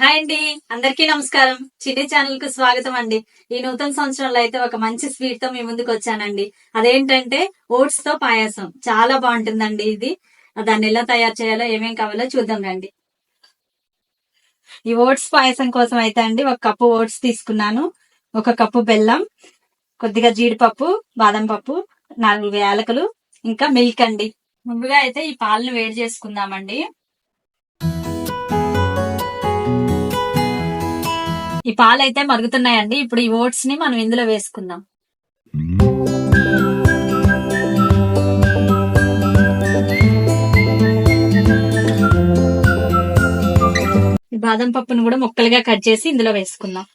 Hi అండి. అందరికీ నమస్కారం. చిన్ని ఛానల్కు స్వాగతం అండి. ఈ నూతన సంవత్సరంలో అయితే ఒక మంచి స్వీట్తో మీ ముందుకు వచ్చానండి. అదేంటంటే ఓట్స్తో పాయాసం. చాలా బాగుంటుందండి ఇది. దాన్ని ఎలా తయారు చేయాలో ఏమేం కావాలో చూద్దాం రండి. ఈ ఓట్స్ పాయసం కోసం అయితే అండి ఒక కప్పు ఓట్స్ తీసుకున్నాను. ఒక కప్పు బెల్లం కొద్దిగా జీడిపప్పు బాదం పప్పు నాలుగు యాలకులు ఇంకా మిల్క్ అండి. ముందుగా అయితే ఈ పాలను వేడి చేసుకుందామండి. ఈ పాలు అయితే మరుగుతున్నాయండి. ఇప్పుడు ఈ ఓట్స్ని మనం ఇందులో వేసుకుందాం. ఈ బాదం పప్పును కూడా ముక్కలుగా కట్ చేసి ఇందులో వేసుకుందాం.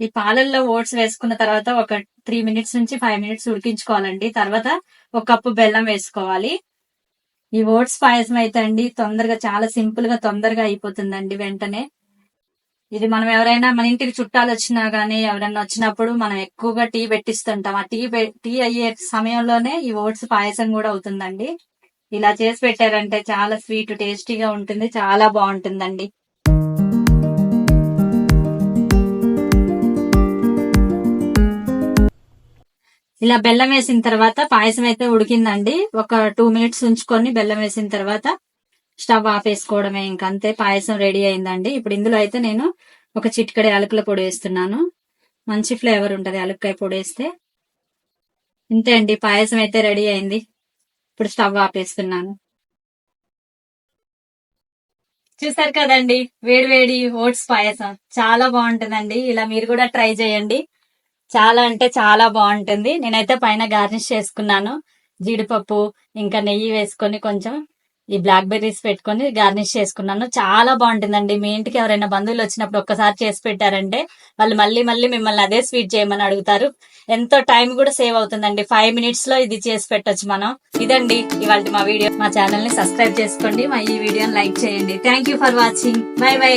ఈ పాలల్లో ఓట్స్ వేసుకున్న తర్వాత ఒక త్రీ మినిట్స్ నుంచి ఫైవ్ మినిట్స్ ఉడికించుకోవాలండి. తర్వాత ఒక కప్పు బెల్లం వేసుకోవాలి. ఈ ఓట్స్ పాయసం అయితే అండి తొందరగా చాలా సింపుల్గా తొందరగా అయిపోతుందండి వెంటనే. ఇది మనం ఎవరైనా మన ఇంటికి చుట్టాలు వచ్చినా గానీ ఎవరైనా వచ్చినప్పుడు మనం ఎక్కువగా టీ పెట్టిస్తుంటాం. ఆ టీ టీ అయ్యే సమయంలోనే ఈ ఓట్స్ పాయసం కూడా అవుతుందండి. ఇలా చేసి పెట్టారంటే చాలా స్వీట్ టేస్టీగా ఉంటుంది చాలా బాగుంటుందండి. ఇలా బెల్లం వేసిన తర్వాత పాయసం అయితే ఉడికిందండి. ఒక టూ మినిట్స్ ఉంచుకొని బెల్లం వేసిన తర్వాత స్టవ్ ఆఫ్ వేసుకోవడమే ఇంకంతే. పాయసం రెడీ అయిందండి. ఇప్పుడు ఇందులో అయితే నేను ఒక చిటికెడు యాలకుల పొడి వేస్తున్నాను. మంచి ఫ్లేవర్ ఉంటుంది యాలక్కాయ పొడి వేస్తే. ఇంతే అండి. పాయసం అయితే రెడీ అయింది. ఇప్పుడు స్టవ్ ఆపేస్తున్నాను. చూసారు కదండి? వేడి వేడి ఓట్స్ పాయసం. చాలా బాగుంటుందండి. ఇలా మీరు కూడా ట్రై చేయండి. చాలా అంటే చాలా బాగుంటుంది. నేనైతే పైన గార్నిష్ చేసుకున్నాను. జీడిపప్పు ఇంకా నెయ్యి వేసుకొని కొంచెం ఈ బ్లాక్ బెర్రీస్ పెట్టుకొని గార్నిష్ చేసుకున్నాను. చాలా బాగుంటుందండి. మీ ఇంటికి ఎవరైనా బంధువులు వచ్చినప్పుడు ఒక్కసారి చేసి పెట్టారంటే వాళ్ళు మళ్ళీ మళ్ళీ మిమ్మల్ని అదే స్వీట్ చేయమని అడుగుతారు. ఎంతో టైం కూడా సేవ్ అవుతుందండి. ఫైవ్ మినిట్స్లో ఇది చేసి పెట్టొచ్చు మనం. ఇదండి ఇవాళ మా వీడియో. మా ఛానల్ని సబ్స్క్రైబ్ చేసుకోండి. మా ఈ వీడియోని లైక్ చేయండి. Thank you for watching bye bye